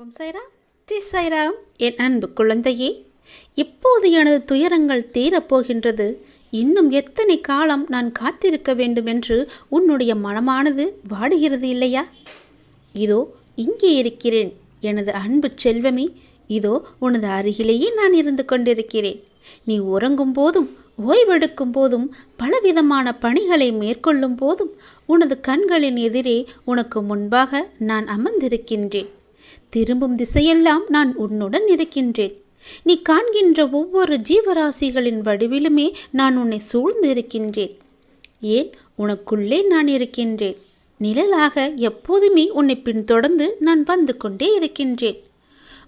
ஓம் சைராம் ஜி சைராம் என் அன்பு குழந்தையே இப்போது எனது துயரங்கள் தீரப்போகின்றது. இன்னும் எத்தனை காலம் நான் காத்திருக்க வேண்டும் என்று உன்னுடைய மனமானது வாடுகிறது இல்லையா? இதோ இங்கே இருக்கிறேன் எனது அன்பு செல்வமே. இதோ உனது அருகிலேயே நான் இருந்து கொண்டிருக்கிறேன். நீ உறங்கும் போதும் ஓய்வெடுக்கும் போதும் பலவிதமான பணிகளை மேற்கொள்ளும் போதும் உனது கண்களின் எதிரே உனக்கு முன்பாக நான் அமர்ந்திருக்கின்றேன். திரும்பும் திசையெல்லாம் நான் உன்னுடன் இருக்கின்றேன். நீ காண்கின்ற ஒவ்வொரு ஜீவராசிகளின் வடிவிலுமே நான் உன்னை சூழ்ந்து இருக்கின்றேன். ஏன்? உனக்குள்ளே நான் இருக்கின்றேன். நிழலாக எப்போதுமே உன்னை பின்தொடர்ந்து நான் வந்து கொண்டே இருக்கின்றேன்.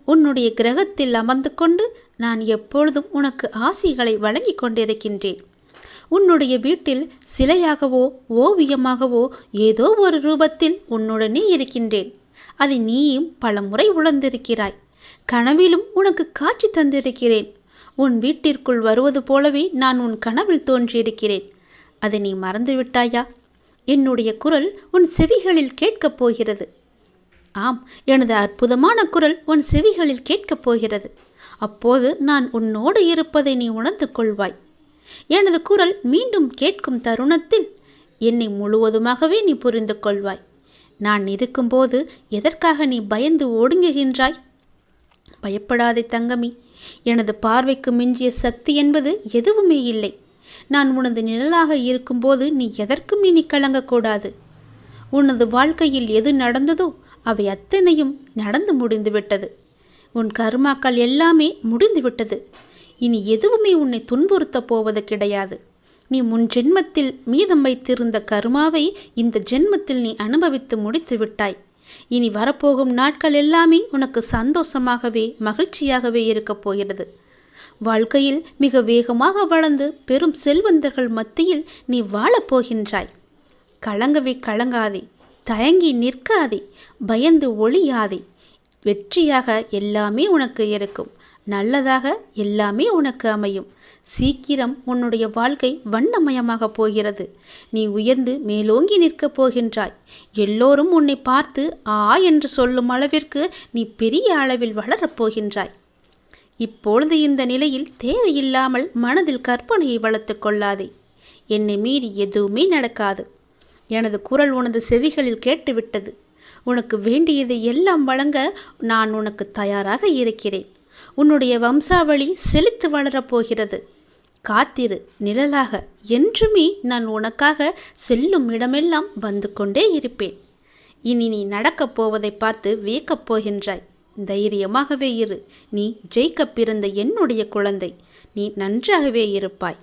உன்னுடைய கிரகத்தில் அமர்ந்து கொண்டு நான் எப்பொழுதும் உனக்கு ஆசிகளை வழங்கி கொண்டிருக்கின்றேன். உன்னுடைய வீட்டில் சிலையாகவோ ஓவியமாகவோ ஏதோ ஒரு ரூபத்தில் உன்னுடனே இருக்கின்றேன். அதை நீயும் பலமுறை உணர்ந்திருக்கிறாய். கனவிலும் உனக்கு காட்சி தந்திருக்கிறேன். உன் வீட்டிற்குள் வருவது போலவே நான் உன் கனவில் தோன்றியிருக்கிறேன். அதை நீ மறந்துவிட்டாயா? என்னுடைய குரல் உன் செவிகளில் கேட்கப் போகிறது. ஆம் எனது அற்புதமான குரல் உன் செவிகளில் கேட்கப் போகிறது. அப்போது நான் உன்னோடு இருப்பதை நீ உணர்ந்து கொள்வாய். எனது குரல் மீண்டும் கேட்கும் தருணத்தில் என்னை முழுவதுமாகவே நீ புரிந்து கொள்வாய். நான் இருக்கும்போது எதற்காக நீ பயந்து ஒடுங்குகின்றாய்? பயப்படாதே தங்கமி. எனது பார்வைக்கு மிஞ்சிய சக்தி என்பது எதுவுமே இல்லை. நான் உனது நிழலாக இருக்கும்போது நீ எதற்கும் இனி கலங்கக்கூடாது உனது வாழ்க்கையில் எது நடந்ததோ அவை அத்தனையும் நடந்து முடிந்துவிட்டது. உன் கருமாக்கள் எல்லாமே முடிந்துவிட்டது. இனி எதுவுமே உன்னை துன்புறுத்தப் போவது கிடையாது. நீ முன் ஜென்மத்தில் மீதம் வைத்திருந்த கருமாவை இந்த ஜென்மத்தில் நீ அனுபவித்து முடித்து விட்டாய். இனி வரப்போகும் நாட்கள் எல்லாமே உனக்கு சந்தோஷமாகவே மகிழ்ச்சியாகவே இருக்கப் போகிறது. வாழ்க்கையில் மிக வேகமாக வளர்ந்து பெரும் செல்வந்தர்கள் மத்தியில் நீ வாழப்போகின்றாய் கலங்கவே கலங்காதே தயங்கி நிற்காதே பயந்து ஒளியாதே வெற்றியாக எல்லாமே உனக்கு இருக்கும். நல்லதாக எல்லாமே உனக்கு அமையும். சீக்கிரம் உன்னுடைய வாழ்க்கை வண்ணமயமாக போகிறது. நீ உயர்ந்து மேலோங்கி நிற்கப் போகின்றாய். எல்லோரும் உன்னை பார்த்து ஆ என்று சொல்லும் அளவிற்கு நீ பெரிய அளவில் வளரப் போகின்றாய். இப்பொழுது இந்த நிலையில் தேவையில்லாமல் மனதில் கற்பனையை வளர்த்து கொள்ளாதே. என்னை மீறி எதுவுமே நடக்காது. எனது குரல் உனது செவிகளில் கேட்டுவிட்டது. உனக்கு வேண்டியதை எல்லாம் வழங்க நான் உனக்கு தயாராக இருக்கிறேன். உன்னுடைய வம்சாவளி செழித்து வளரப்போகிறது காத்திரு நிழலாக. என்றுமே நான் உனக்காக செல்லும் இடமெல்லாம் வந்து கொண்டே இருப்பேன். இனி நீ நடக்கப் போவதை பார்த்து வியக்கப் போகின்றாய். தைரியமாகவே இரு. நீ ஜெயிக்க பிறந்த என்னுடைய குழந்தை. நீ நன்றாகவே இருப்பாய்.